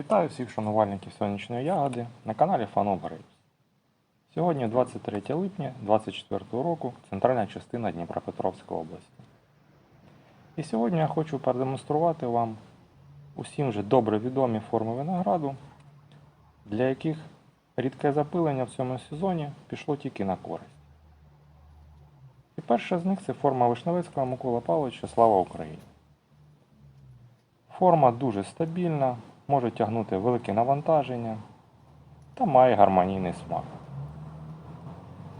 Вітаю всіх шанувальників сонячної ягоди на каналі Grapes. Сьогодні 23 липня 2024 року, центральна частина Дніпропетровської області. І сьогодні я хочу продемонструвати вам усім вже добре відомі форми винограду, для яких рідке запилення в цьому сезоні пішло тільки на користь. І перша з них це форма Вишневецького Микола Павловича Слава Україні. Форма дуже стабільна, може тягнути велике навантаження та має гармонійний смак.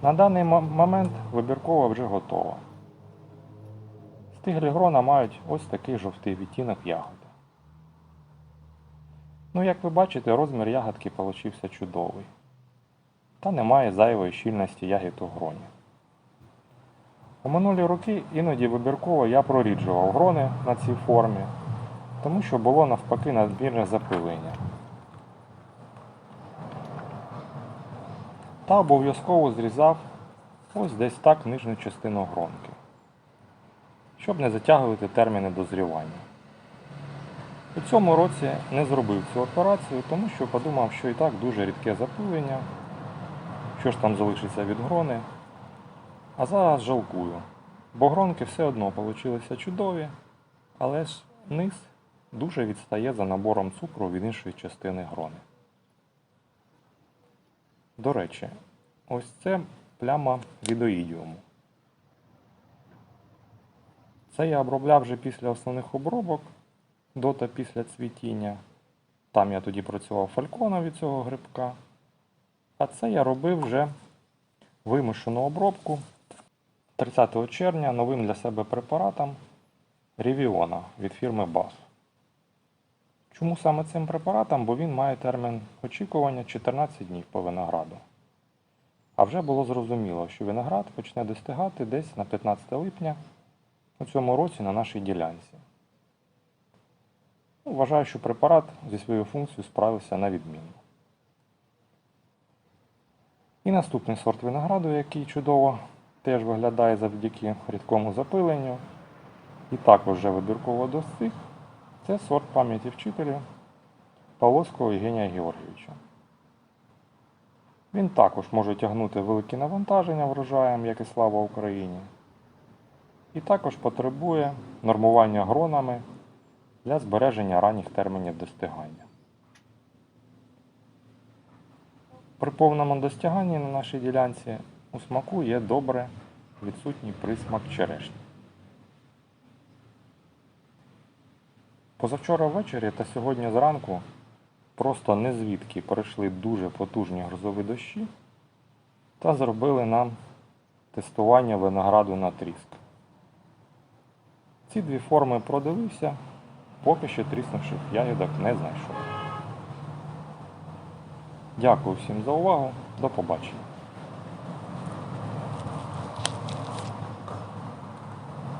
На даний момент вибіркова вже готова. Стиглі грона мають ось такий жовтий відтінок ягоди. Ну, як ви бачите, розмір ягодки получився чудовий. Та немає зайвої щільності ягід у гроні. У минулі роки іноді вибірково я проріджував грони на цій формі, тому що було навпаки надмірне запилення. Та обов'язково зрізав ось десь так нижню частину гронки, щоб не затягувати терміни дозрівання. У цьому році не зробив цю операцію, тому що подумав, що і так дуже рідке запилення, що ж там залишиться від грони. А зараз жалкую, бо гронки все одно получилися чудові, але ж низ дуже відстає за набором цукру від іншої частини грони. До речі, ось це пляма відоїдіуму. Це я обробляв вже після основних обробок, до та після цвітіння. Там я тоді працював фальконом від цього грибка. А це я робив вже вимушену обробку 30 червня новим для себе препаратом Ревіона від фірми BASF. Чому саме цим препаратом? Бо він має термін очікування 14 днів по винограду. А вже було зрозуміло, що виноград почне достигати десь на 15 липня у цьому році на нашій ділянці. Ну, Вважаю, що препарат зі своєю функцією справився на відмінно. І наступний сорт винограду, який чудово теж виглядає завдяки рідкому запиленню, і також вже вибірково достиг, це сорт пам'яті вчителя Павловського Євгенія Георгійовича. Він також може тягнути великі навантаження врожаєм, як і слава Україні, і також потребує нормування гронами для збереження ранніх термінів достигання. При повному достиганні на нашій ділянці у смаку є добре відсутній присмак черешні. Позавчора ввечері та сьогодні зранку просто незвідки пройшли дуже потужні грозові дощі та зробили нам тестування винограду на тріск. Ці дві форми продивився, поки що тріснувших ягідок не знайшов. Дякую всім за увагу. До побачення.